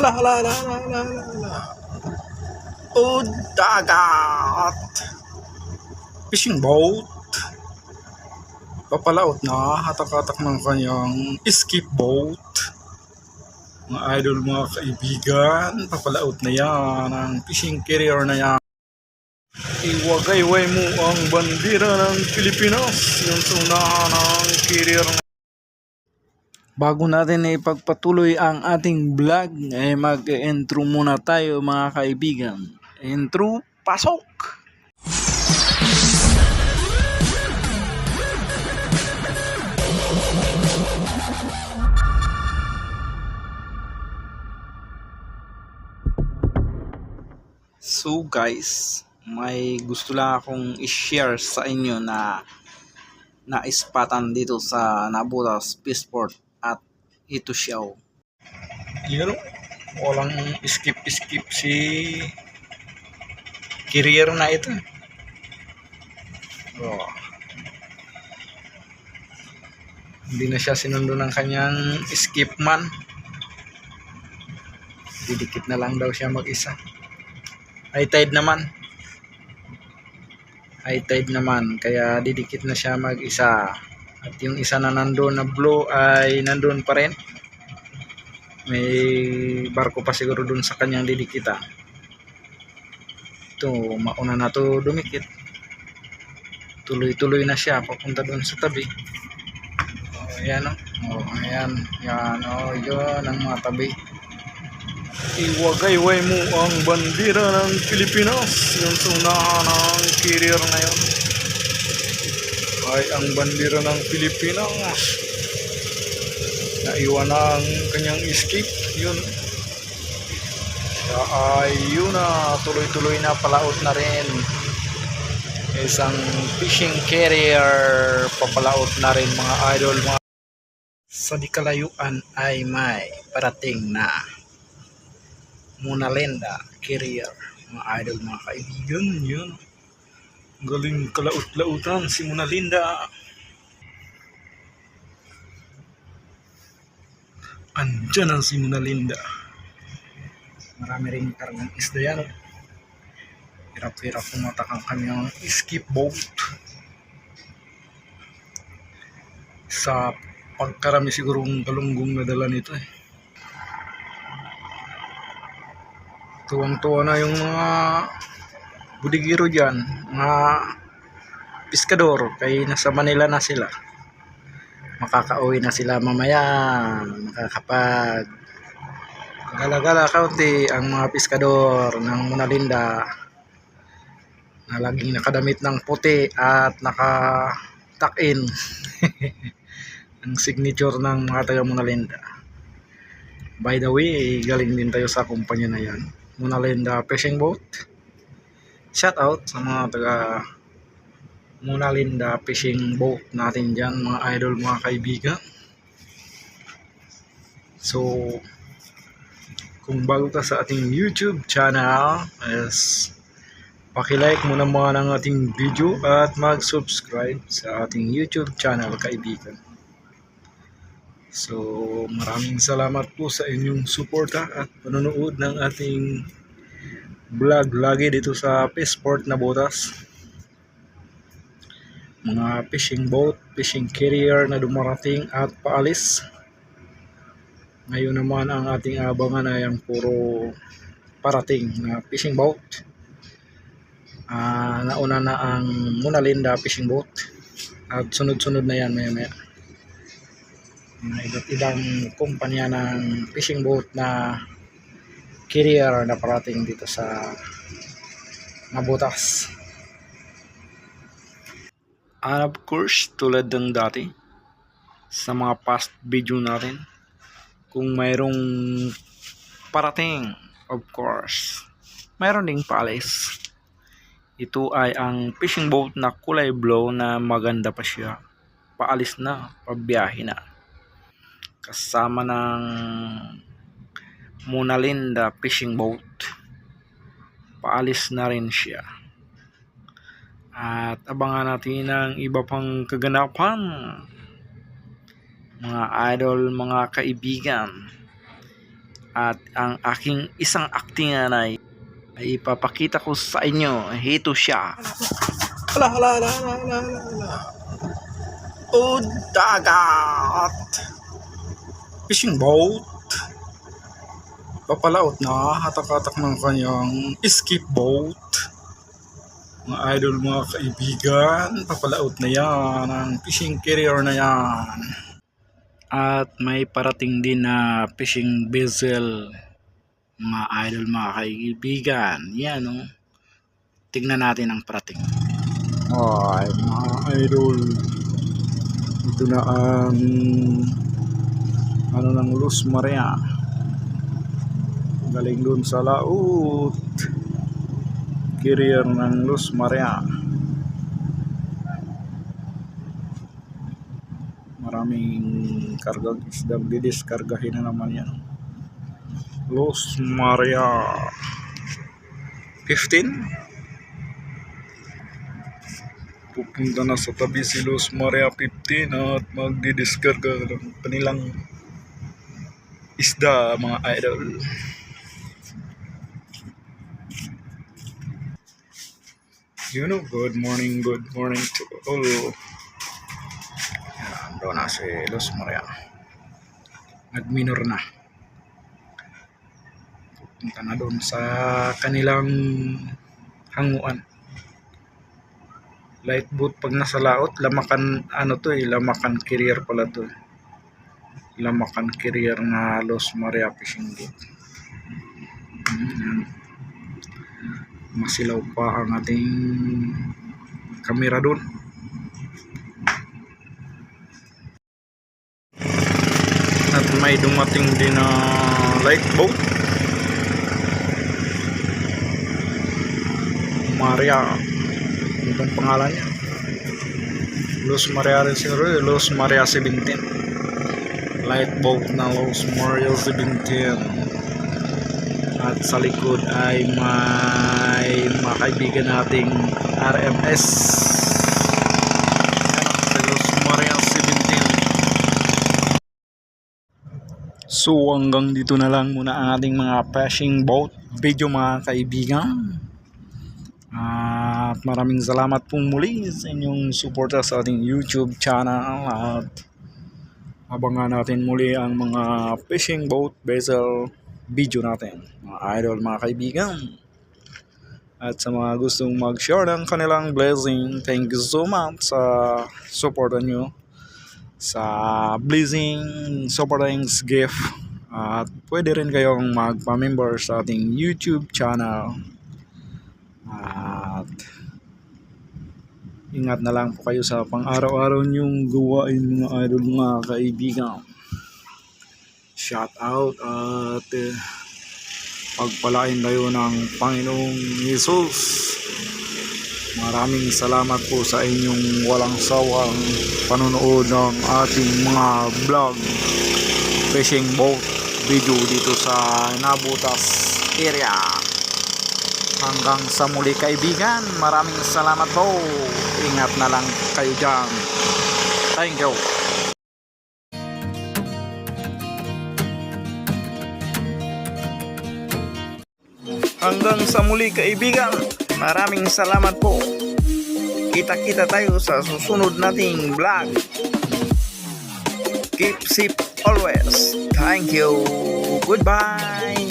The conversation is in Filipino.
Hala, hala, hala, hala, hala, hala, hala. O dagat. Fishing boat. Papalaot na, hatak-hatak ng kanyang skip boat. Mga idol, mga kaibigan, papalaot na yan ang fishing carrier na yan. Iwagayway mo ang bandera ng Pilipinas. Yung sa unahan ng carrier na Bago natin na ipagpatuloy ang ating vlog, ay mag-intro muna tayo mga kaibigan. Intro, pasok! So guys, may gusto lang akong i-share sa inyo na naispatan dito sa Nabutas Peaceport ito siya. oh. Yun, walang skip-skip si career na ito. Oh. Hindi na siya sinundo ng kanyang skip man. Didikit na lang daw siya mag-isa. High tide naman. High tide naman. Kaya didikit na siya mag-isa. At yung isa na nandun na blue ay nandun pa rin. May barko pa siguro dun sa kanyang didikitan. Ito, mauna na to dumikit. Tuloy-tuloy na siya papunta dun sa tabi. Oh, ayan o. Oh. oh, ayan. Yan o. Oh, yun ang mga tabi. Iwagayway mo ang bandera ng Pilipinas. Yung sa unahan ng carrier na yun. Ay ang bandera ng Pilipinas. Naiwan na ang kanyang escape. Yun. Ay yun na. Tuloy-tuloy na palaot na rin. Isang fishing carrier. Papalaot na rin mga idol. Mga sa di kalayuan ay may parating na Mona Lenda Carrier mga idol mga kaibigan yun galing kalaut-lautan si Mona Linda. Andyan ang si Mona Linda. Marami rin kargang isda yan. Hirap-hirap pumatak ang skip boat. Sa pagkarami sigurong galunggong na dala nito eh. Tuwang-tuwa na yung mga budigiro dyan mga piskador kay nasa Manila na sila. Makakauwi na sila mamaya makakapag gala-gala kaunti ang mga piskador ng Munalinda na laging nakadamit ng puti at naka tuck-in ang signature ng mga taga Munalinda by the way galing din tayo sa kumpanya na yan. Mona Linda Fishing Boat. Shout out sa mga taga Mona Linda Fishing Boat natin dyan, mga idol, mga kaibigan. So, kung bago ka sa ating YouTube channel, is pakilike mo naman ang ating video at mag-subscribe sa ating YouTube channel, kaibigan. So, maraming salamat po sa inyong suporta at panonood ng ating vlog lagi dito sa Peaceport na botas. Mga fishing boat, fishing carrier na dumarating at paalis. Ngayon naman ang ating abangan ay ang puro parating na fishing boat. Uh, nauna na ang Mona Linda fishing boat at sunod-sunod na yan maya maya mga iba't ibang kumpanya ng fishing boat na carrier na parating dito sa Nabutas. And of course, tulad ng dati sa mga past video natin, kung mayroong parating, of course, mayroon ding paalis. Ito ay ang fishing boat na kulay blue na maganda pa siya. Paalis na, pabiyahe na kasama ng Mona Linda fishing boat paalis na rin siya at abangan natin ang iba pang kaganapan mga idol mga kaibigan At ang aking isang actingan ay, ay ipapakita ko sa inyo. Ito siya. Hala, hala, hala, hala, hala, hala. O dagat. Fishing boat. Papalaot na hatak-hatak ng kanyang skip boat. Mga idol, mga kaibigan, papalaot na yan. Ang fishing carrier na yan. At may parating din na fishing vessel. Mga idol, mga kaibigan. Yan, oh. Tingnan natin ang parating. Ay, mga idol. Ito na ang ano ng Luz Maria. Galing dun sa laut. Carrier ng Luz Maria. Maraming kargang isda. Didiskargahin na naman yan. Luz Maria. 15? pupunta na sa tabi si Luz Maria 15 at magdidiskarga ng kanilang isda mga idol. You know, good morning, good morning to all. Yan, doon na si Luz Maria. Nagminor na. Pupunta na doon sa kanilang hanguan light boat pag nasa laot lamakan ano to eh lamakan carrier pala to eh. lamakan carrier na Los Maria fishing boat Ayan. Masilaw pa ang ating kamera doon at may dumating din na light boat Maria itong pangalan niya. Los Maria rin eh, Los Maria 17 light boat na Los Maria 17 at sa likod ay may mga kaibigan nating RMS Ayan, Los Maria 17 So hanggang dito na lang muna ang ating mga fishing boat video mga kaibigan. At maraming salamat pong muli sa inyong suporta sa ating YouTube channel. At abangan natin muli ang mga fishing boat vessel video natin mga idol mga kaibigan at sa mga gustong mag-share ng kanilang blessing thank you so much sa suporta nyo sa blessing supportings gift at pwede rin kayong magpa-member sa ating YouTube channel at ingat na lang po kayo sa pang-araw-araw niyong gawain mga idol mga kaibigan. Shout out at eh, pagpalain kayo ng Panginoong Yesus. Maraming salamat po sa inyong walang sawang panonood ng ating mga vlog fishing boat video dito sa Nabutas area. Hanggang sa muli kaibigan, maraming salamat po. Ingat na lang kayo dyan. Thank you. Hanggang sa muli kaibigan, maraming salamat po. Kita-kita tayo sa susunod nating vlog. Keep safe always. Thank you. Goodbye.